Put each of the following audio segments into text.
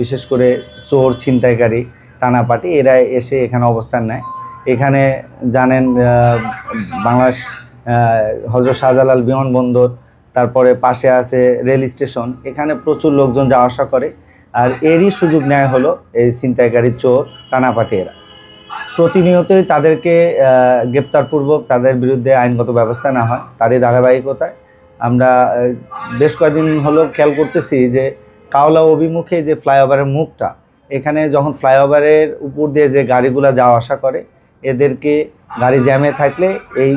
বিশেষ করে চোর ছিনতাইকারী টানা টানাপাটি, এরা এসে এখানে অবস্থান নেয়। এখানে জানেন বাংলাদেশ হজরত শাহজালাল বিমানবন্দর তারপরে পাশে আছে রেল স্টেশন। এখানে প্রচুর লোকজন যাওয়া আসা করে। আর এরই সুযোগ নেয় হলো এই ছিনতাইকারী চোর টানাপাটি এরা প্রতিনিয়তই তাদেরকে গ্রেপ্তারপূর্বক তাদের বিরুদ্ধে আইনগত ব্যবস্থা না হয়। তারই ধারাবাহিকতায় আমরা বেশ কয়েকদিন হলো খেয়াল করতেছি যে কাওলা অভিমুখে যে ফ্লাইওভারের মুখটা, এখানে যখন ফ্লাইওভারের উপর দিয়ে যে গাড়িগুলো যাওয়া আসা করে, এদেরকে গাড়ি জ্যামে থাকলে এই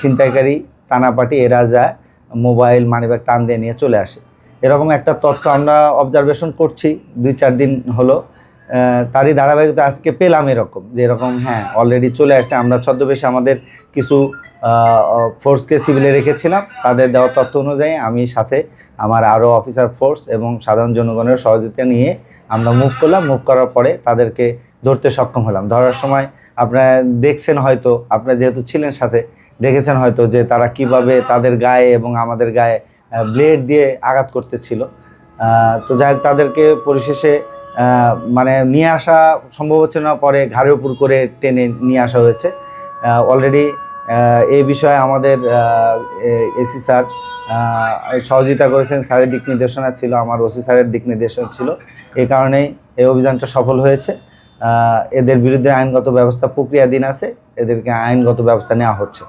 ছিনতাইকারী টানাপাটি এরা যায়। মোবাইল মানিব্যাগ টান দিয়ে নিয়ে চলে আসে। এরকম একটা তথ্য আমরা অবজারভেশন করছি, দুই চার দিন হলো। তারই ধারাবাহিকতা আজকে পেলাম এরকম যে এরকম হ্যাঁ অলরেডি চলে আসছে। আমরা ছদ্মবেশে আমাদের কিছু ফোর্সকে সিভিলে রেখেছিলাম। তাদের দেওয়া তথ্য অনুযায়ী আমি সাথে আমার আরও অফিসার ফোর্স এবং সাধারণ জনগণের সহযোগিতা নিয়ে আমরা মুভ করলাম। মুভ করার পরে তাদেরকে ধরতে সক্ষম হলাম। ধরার সময় আপনারা দেখছেন হয়তো, আপনারা যেহেতু ছিলেন সাথে, দেখেছেন হয়তো যে তারা কীভাবে তাদের গায়ে এবং আমাদের গায়ে ব্লেড দিয়ে আঘাত করতেছিল। তো যাই তাদেরকে পরিশেষে মানে নিয়ে আসা সম্ভব হচ্ছে না, পরে ঘাড়ের উপর করে টেনে নিয়ে আসা হয়েছে। অলরেডি এই বিষয়ে আমাদের এসি স্যার সহযোগিতা করেছেন। স্যারের দিক নির্দেশনা ছিল, আমার ওসি স্যারের দিক নির্দেশনা ছিল। এই কারণেই এই অভিযানটা সফল হয়েছে। এদের বিরুদ্ধে আইনগত ব্যবস্থা প্রক্রিয়াধীন আছে, এদেরকে আইনগত ব্যবস্থা নেওয়া হচ্ছে।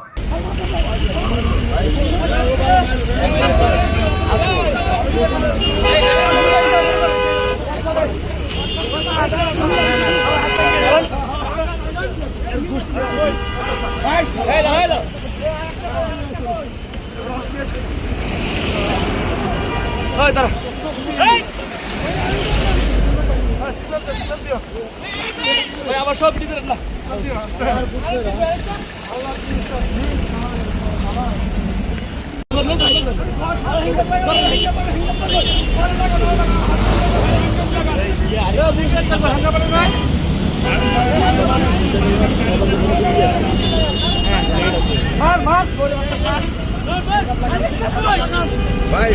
আবার সব দিতে না ভাই